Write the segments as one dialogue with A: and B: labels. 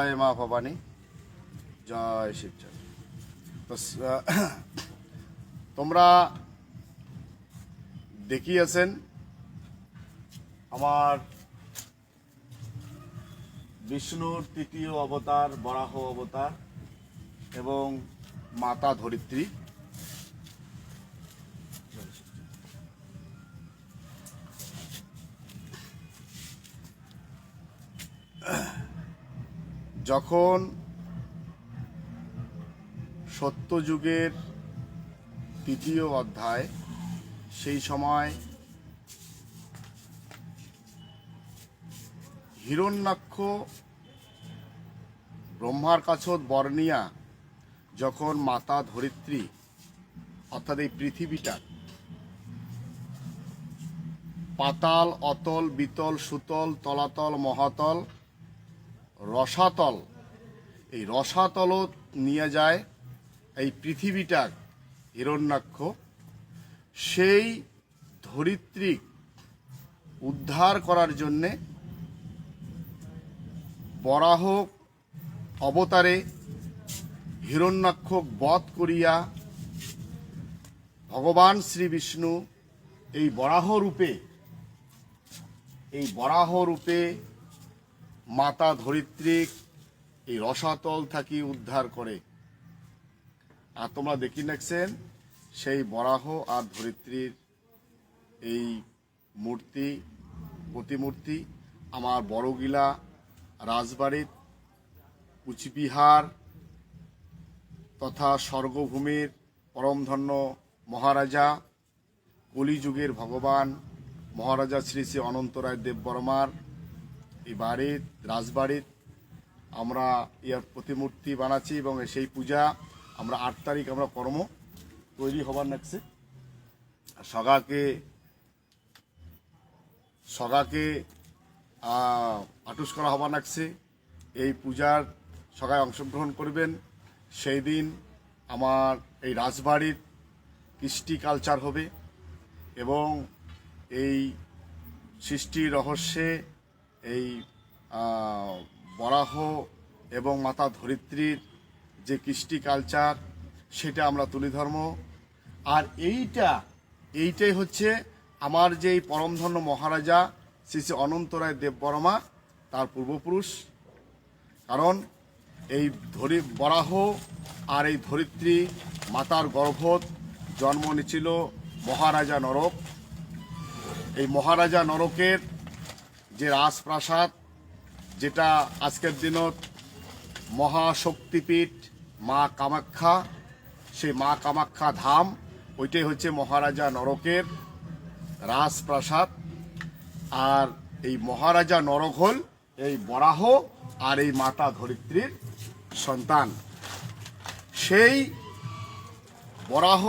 A: জয় মা ভবানী, জয় শিবচর তো তোমরা দেখিয়েছেন আমার বিষ্ণুর তৃতীয় অবতার, বরাহ অবতার এবং মাতা ধরিত্রী। যখন সত্যযুগের তৃতীয় অধ্যায়, সেই সময় হিরণ্যাক্ষ ব্রহ্মার কাছত বর্ণিয়া যখন মাতা ধরিত্রী, অর্থাৎ এই পৃথিবীটা, পাতাল, অতল, বিতল, সুতল, তলাতল, মহাতল রসাতল। এই রসাতল নিয়ে যায় এই পৃথিবীটা হিরণ্যাক্ষ। সেই ধরিত্রী উদ্ধার করার জন্যে বরাহ অবতারে হিরণ্যাক্ষ বধ করিয়া ভগবান শ্রী বিষ্ণু এই বরাহ রূপে, এই বরাহ রূপে মাতা ধরিত্রীক এই রসাতল থাকি উদ্ধার করে। আর তোমরা দেখি দেখছেন সেই বরাহ আর ধরিত্রীর এই মূর্তি, প্রতিমূর্তি, আমার বড়গিলা, রাজবাড়ির, কুচবিহার তথা স্বর্গভূমির পরমধন্য মহারাজা, কলিযুগের ভগবান, মহারাজা শ্রী শ্রী অনন্তরায় দেব বর্মার এই বাড়ির রাজবাড়ির আমরা ইয়ার প্রতিমূর্তি বানাচ্ছি এবং সেই পূজা আমরা আট তারিখ আমরা কর্ম তৈরি হবার লাগছে সগাকে সগাকে আটুস করা হবার লাগছে এই পূজার সবাই অংশগ্রহণ করবেন। সেই দিন আমার এই রাজবাড়ির কৃষ্টি কালচার হবে এবং এই সৃষ্টি রহস্যে এই বরাহ এবং মাতা ধরিত্রীর যে কৃষ্টি কালচার, সেটা আমরা তুলি ধর্ম। আর এইটা, এইটাই হচ্ছে আমার যে এই পরমধন্য মহারাজা শ্রী শ্রী অনন্ত রায় দেববর্মা, তার পূর্বপুরুষ। কারণ এই ধরি, বরাহ আর এই ধরিত্রী মাতার গর্ভত জন্ম নিছিল মহারাজা নরক। এই মহারাজা নরকের যে রাজপ্রাসাদ, যেটা আজকের দিনত মহাশক্তিপীঠ মা কামাখ্যা, সেই মা কামাখ্যা ধাম, ওইটাই হচ্ছে মহারাজা নরকের রাজপ্রাসাদ। আর এই মহারাজা নরক হল এই বরাহ আর এই মাতা ধরিত্রীর সন্তান। সেই বরাহ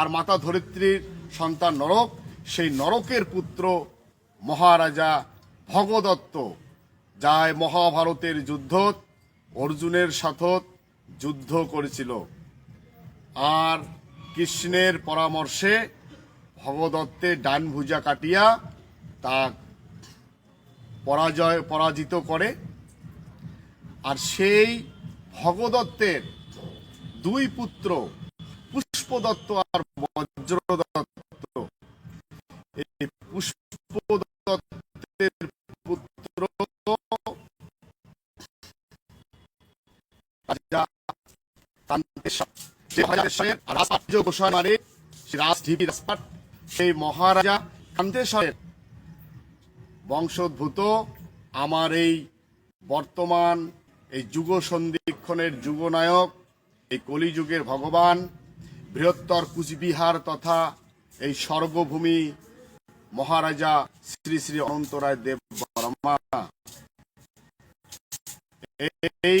A: আর মাতা ধরিত্রীর সন্তান নরক, সেই নরকের পুত্র মহারাজা ভগদত্ত যায় মহাভারতের যুদ্ধ, অর্জুনের সাথত যুদ্ধ করেছিল। আর কৃষ্ণের পরামর্শে ভগদত্তের ডান ভুজা কাটিয়া তা পরাজয়, পরাজিত করে। আর সেই ভগদত্তের দুই পুত্র, পুষ্পদত্ত আর বজ্রদত্ত মানে সেই রাজঢিবি রাজপাট, সেই মহারাজা কান্তেশ্বরের বংশোদ্ভূত আমার এই বর্তমান এই যুগ সন্ধিক্ষণের যুগনায়ক, এই কলিযুগের ভগবান, বৃহত্তর কুচবিহার তথা এই স্বর্গভূমি মহারাজা শ্রী শ্রী অনন্তরায় দেব বর্মা। এই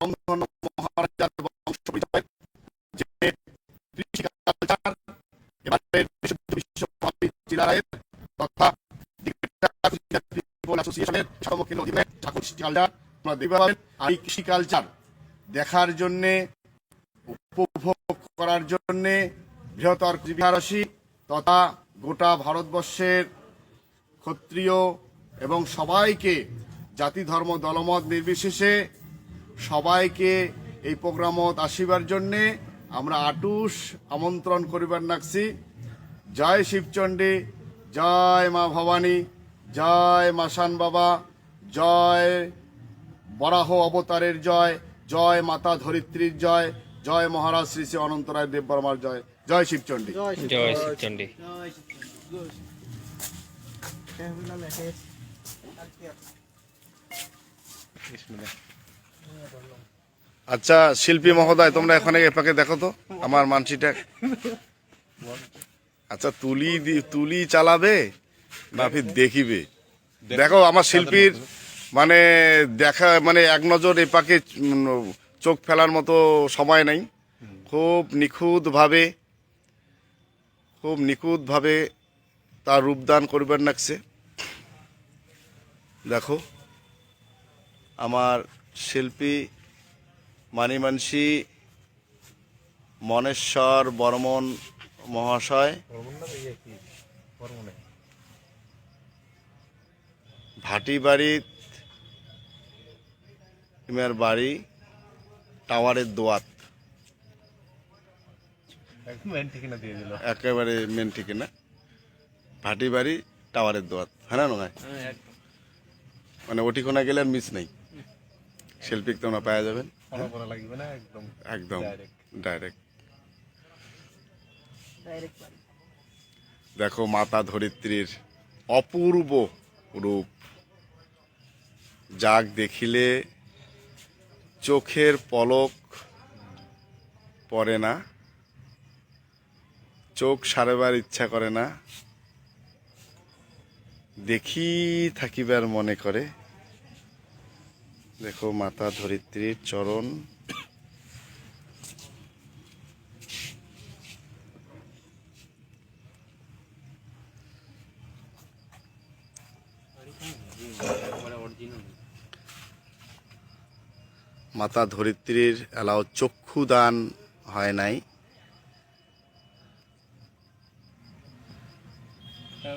A: মহারাজার এই কৃষিকালচার দেখার জন্যে, উপভোগ করার জন্যে বৃহত্তর বিহারসী তথা গোটা ভারতবর্ষের ক্ষত্রিয় এবং সবাইকে জাতি, ধর্ম, দলমত নির্বিশেষে সবাইকে এই প্রোগ্রামত আসিবার জন্যে আমরা আটুস আমন্ত্রণ করিবার নাকছি জয় শিবচণ্ডী জয় মা ভবানী জয় মাসান বাবা জয় বরাহ অবতারের জয় জয় মাতা ধরিত্রীর জয় জয় মহারাজ শ্রী শ্রী অনন্তরায় দেববর্মার জয়। জয় শিবচণ্ডী।
B: জয় শিবচণ্ডী।
A: আচ্ছা শিল্পী মহোদয়, তোমরা এখানে এপাকে দেখো তো, আমার মানসিটা। আচ্ছা তুলি তুলি চালাবে না ফির দেখিবে? দেখো, আমার শিল্পীর মানে দেখা মানে এক নজর এপাকে চোখ ফেলার মতো সময় নাই। খুব নিখুঁতভাবে খুব নিখুঁতভাবে তার রূপদান করবার নাকছে দেখো, আমার শিল্পী মানিমানসি মনেশ্বর বর্মন মহাশয় ভাটি বাড়িত ইমার বাড়ি টাওয়ারের দোয়াত।
C: ঠিকানা দিয়ে দিল।
A: একেবারে মেন ঠিকানা। ভাটি বাড়ি টাওয়ারের দোয়াত। হ্যাঁ না নয় মানে ওটিখোনা গেলে আর মিস নেই। শিল্পীকে তোমরা পাওয়া যাবেন
C: লাগবে না একদম
A: একদম ডাইরেক্ট দেখো মাতা ধরিত্রীর অপূর্ব রূপ। যাক দেখিলে চোখের পলক পড়ে না চোখ সারেবার ইচ্ছা করে না দেখি থাকিবার মনে করে। দেখো মাতা ধরিত্রীর চরণ। মাতা ধরিত্রীর এলাও চক্ষু দান হয় নাই।
C: হ্যাঁ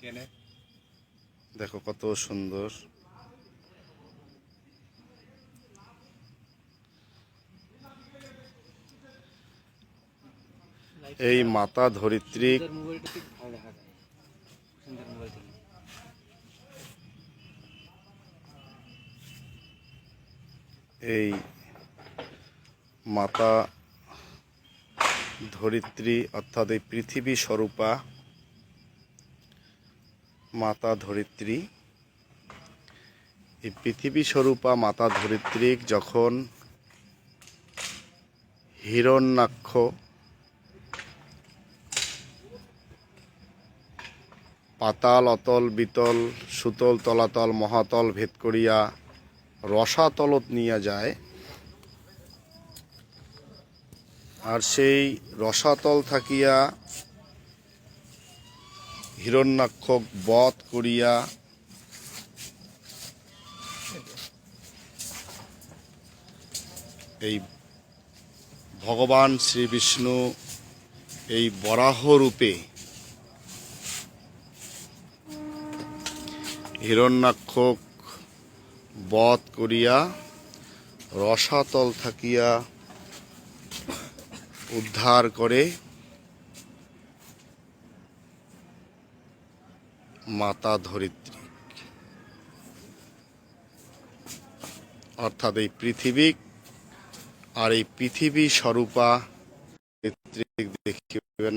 C: কেনে?
A: দেখো কত সুন্দর। এই মাতা ধরিত্রী। এই মাতা ধরিত্রী অর্থাৎ এই পৃথিবী স্বরূপা। মাতা ধরিত্রী। এই পৃথিবী স্বরূপা মাতা ধরিত্রী যখন হিরণ্যাক্ষ পাতাল, অতল, বিতল, সুতল, তলাতল, মহাতল ভেদ করিয়া রসাতলত নিয়ে যায়, আর সেই রসাতল থাকিয়া হিরণ্যাক্ষক বধ করিয়া এই ভগবান শ্রী বিষ্ণু এই বরাহ রূপে হিরণ্যাক্ষক বধ করিয়া রসাতল থাকিয়া উদ্ধার করে মাতা ধরিত্রী। অর্থাৎ এই পৃথিবী আর এই পৃথিবী স্বরূপা দেখিবেন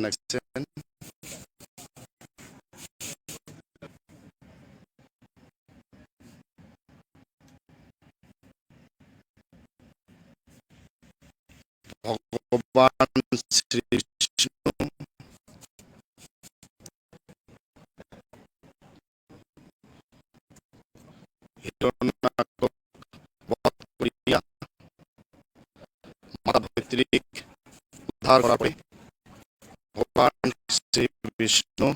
A: ভগবান শ্রী হিরণ্যাক্ষ বধ করিয়া মাতা ধরিত্রীক পরে ভগবান শ্রী বিষ্ণু